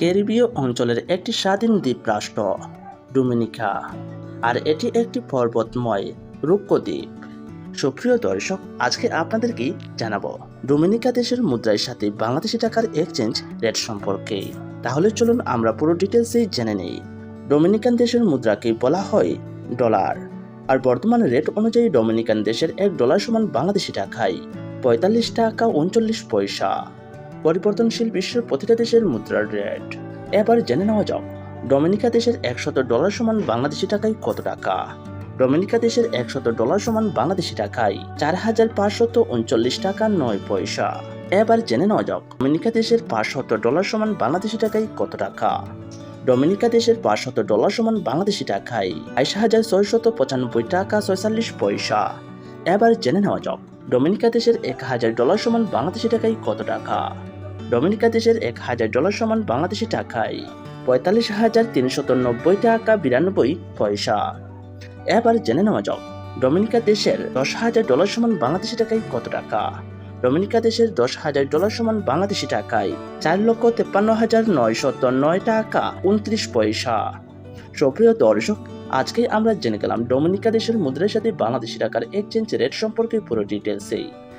ক্যারিবীয় অঞ্চলের একটি স্বাধীন দ্বীপ রাষ্ট্র ডোমিনিকা। আর এটি একটি পর্বতময় রুক্ষ দ্বীপ সুপ্রিয় দর্শক, আজকে আপনাদেরকে জানাব, ডোমিনিকা দেশের মুদ্রার সাথে বাংলাদেশি টাকার এক্সচেঞ্জ রেট সম্পর্কে। তাহলে চলুন আমরা পুরো ডিটেলসেই জেনে নেই। ডোমিনিকান দেশের মুদ্রাকে বলা হয় ডলার। আর বর্তমান রেট অনুযায়ী ডোমিনিকান দেশের এক ডলার সমান বাংলাদেশি টাকায় পঁয়তাল্লিশ টাকা উনচল্লিশ পয়সা। পরিবর্তনশীল বিশ্বের প্রতিটা দেশের মুদ্রার রেট। এবার জেনে নেওয়া যাক, ডোমিনিকা দেশের একশত ডলার সমান বাংলাদেশি টাকায় কত টাকা? ডোমিনিকা দেশের একশত ডলার সমান বাংলাদেশি টাকায় চার হাজার পাঁচশত উনচল্লিশ টাকা নয় পয়সা। এবার জেনে নেওয়া যাক, ডোমিনিকা দেশের পাঁচশত ডলার সমান বাংলাদেশি টাকায় কত টাকা? ডোমিনিকা দেশের পাঁচশত ডলার সমান বাংলাদেশি টাকায় বাইশ হাজার ছয়শত পঁচানব্বই টাকা ছয়চল্লিশ পয়সা। এবার জেনে নেওয়া যাক, ডোমিনিকা দেশের এক হাজার ডলার সমান বাংলাদেশি টাকায় কত টাকা? ডোমিনিকা দেশের এক হাজার ডলার সমান বাংলাদেশি টাকায় পঁয়তাল্লিশ হাজার তিনশত নব্বই টাকা বিরানব্বই পয়সা। এবার জেনে নেওয়া যাক, ডোমিনিকা দেশের দশ হাজার ডলার সমান বাংলাদেশি টাকায় কত টাকা? ডোমিনিকা দেশের দশ হাজার ডলার সমান বাংলাদেশি টাকায় চার লক্ষ তেপ্পান্ন হাজার নয়শত নয় টাকা উনত্রিশ পয়সা। সুপ্রিয় দর্শক, আজকে আমরা জেনে গেলাম ডোমিনিকা দেশের মুদ্রার সাথে বাংলাদেশি টাকার এক্সচেঞ্জ রেট সম্পর্কে পুরো ডিটেলসেই